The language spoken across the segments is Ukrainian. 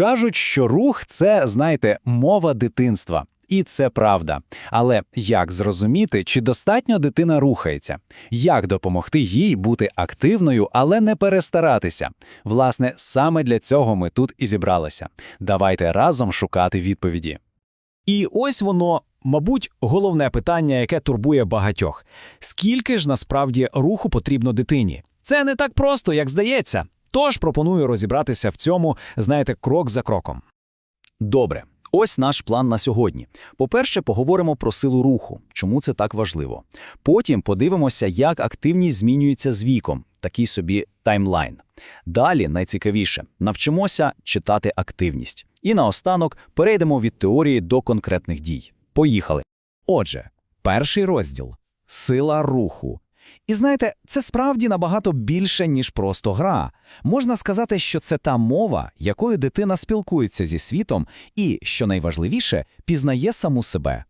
Кажуть, що рух це, знаєте, мова дитинства. І це правда. Але як зрозуміти, чи достатньо дитина рухається? Як допомогти їй бути активною, але не перестаратися? Власне, саме для цього ми тут і зібралися. Давайте разом шукати відповіді. І ось воно, мабуть, головне питання, яке турбує багатьох: скільки ж насправді руху потрібно дитині? Це не так просто, як здається. Тож пропоную розібратися в цьому, знаєте, крок за кроком. Добре, ось наш план на сьогодні. По-перше, поговоримо про силу руху, чому це так важливо. Потім подивимося, як активність змінюється з віком, такий собі таймлайн. Далі, найцікавіше, навчимося читати активність. І наостанок перейдемо від теорії до конкретних дій. Поїхали. Отже, перший розділ сила руху. І знаєте, це справді набагато більше, ніж просто гра. Можна сказати, що це та мова, якою дитина спілкується зі світом і, що найважливіше, пізнає саму себе.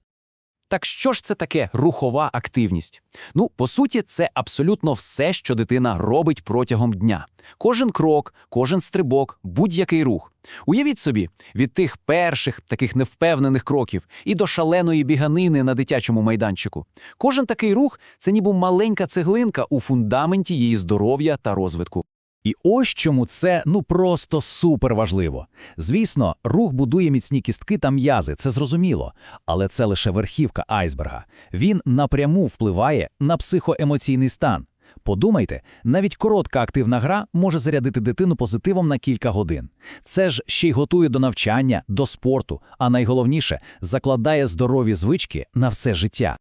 Так що ж це таке рухова активність? Ну, по суті, це абсолютно все, що дитина робить протягом дня. Кожен крок, кожен стрибок, будь-який рух. Уявіть собі, від тих перших таких невпевнених кроків і до шаленої біганини на дитячому майданчику. Кожен такий рух це ніби маленька цеглинка у фундаменті її здоров'я та розвитку. І ось чому це ну просто супер важливо. Звісно, рух будує міцні кістки та м'язи, це зрозуміло, але це лише верхівка айсберга. Він напряму впливає на психоемоційний стан. Подумайте, навіть коротка активна гра може зарядити дитину позитивом на кілька годин. Це ж ще й готує до навчання, до спорту, а найголовніше закладає здорові звички на все життя.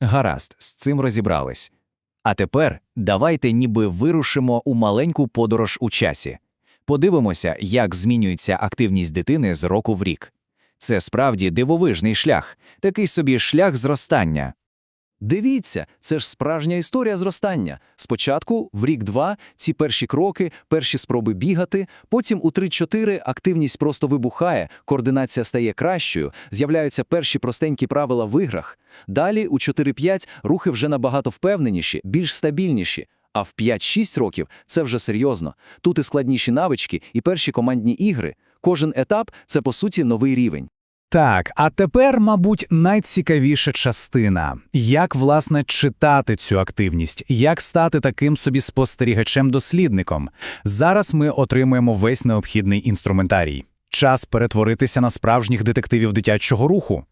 Гаразд, з цим розібрались. А тепер давайте ніби вирушимо у маленьку подорож у часі. Подивимося, як змінюється активність дитини з року в рік. Це справді дивовижний шлях, такий собі шлях зростання. Дивіться, це ж справжня історія зростання. Спочатку, в рік-два, ці перші кроки, перші спроби бігати, потім у 3-4 активність просто вибухає, координація стає кращою, з'являються перші простенькі правила в іграх. Далі у 4-5 рухи вже набагато впевненіші, більш стабільніші. А в 5-6 років це вже серйозно. Тут і складніші навички, і перші командні ігри. Кожен етап це по суті новий рівень. Так, а тепер, мабуть, найцікавіша частина як власне читати цю активність, як стати таким собі спостерігачем-дослідником. Зараз ми отримуємо весь необхідний інструментарій. Час перетворитися на справжніх детективів дитячого руху.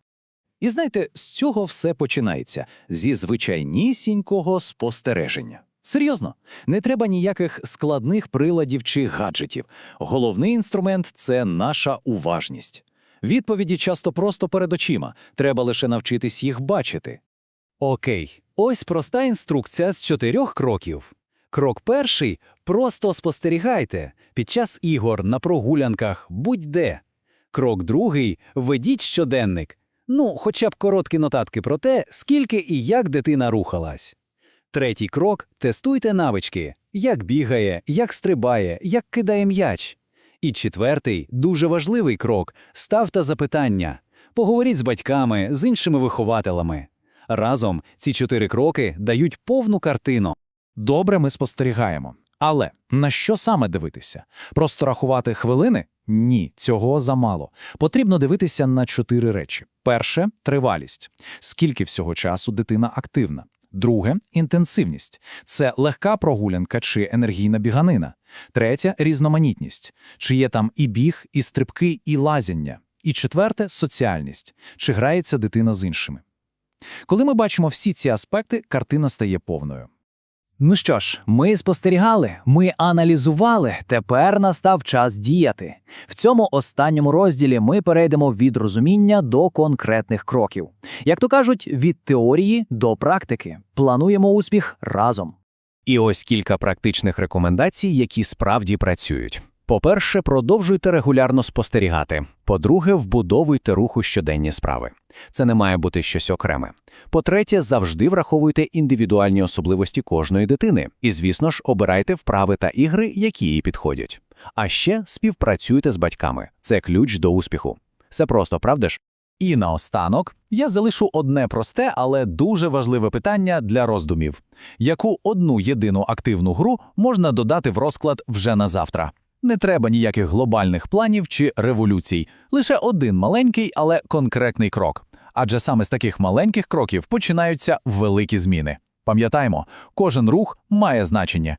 І знаєте, з цього все починається зі звичайнісінького спостереження. Серйозно, не треба ніяких складних приладів чи гаджетів. Головний інструмент це наша уважність. Відповіді часто просто перед очима, треба лише навчитись їх бачити. Окей, ось проста інструкція з чотирьох кроків. Крок перший просто спостерігайте під час ігор, на прогулянках, будь-де. Крок другий ведіть щоденник. Ну, хоча б короткі нотатки про те, скільки і як дитина рухалась. Третій крок тестуйте навички, як бігає, як стрибає, як кидає м'яч. І четвертий, дуже важливий крок ставте запитання. Поговоріть з батьками, з іншими вихователями. Разом ці чотири кроки дають повну картину. Добре, ми спостерігаємо. Але на що саме дивитися? Просто рахувати хвилини? Ні, цього замало. Потрібно дивитися на чотири речі: перше тривалість. Скільки всього часу дитина активна. Друге інтенсивність це легка прогулянка чи енергійна біганина. Третє різноманітність, чи є там і біг, і стрибки, і лазіння. І четверте соціальність, чи грається дитина з іншими. Коли ми бачимо всі ці аспекти, картина стає повною. Ну що ж, ми спостерігали, ми аналізували. Тепер настав час діяти. В цьому останньому розділі ми перейдемо від розуміння до конкретних кроків. Як то кажуть, від теорії до практики. Плануємо успіх разом. І ось кілька практичних рекомендацій, які справді працюють. По-перше, продовжуйте регулярно спостерігати. По-друге, вбудовуйте руху щоденні справи. Це не має бути щось окреме. По-третє, завжди враховуйте індивідуальні особливості кожної дитини. І, звісно ж, обирайте вправи та ігри, які їй підходять. А ще співпрацюйте з батьками. Це ключ до успіху. Все просто, правда ж? І наостанок я залишу одне просте, але дуже важливе питання для роздумів: яку одну єдину активну гру можна додати в розклад вже на завтра? Не треба ніяких глобальних планів чи революцій, лише один маленький, але конкретний крок. Адже саме з таких маленьких кроків починаються великі зміни. Пам'ятаємо, кожен рух має значення.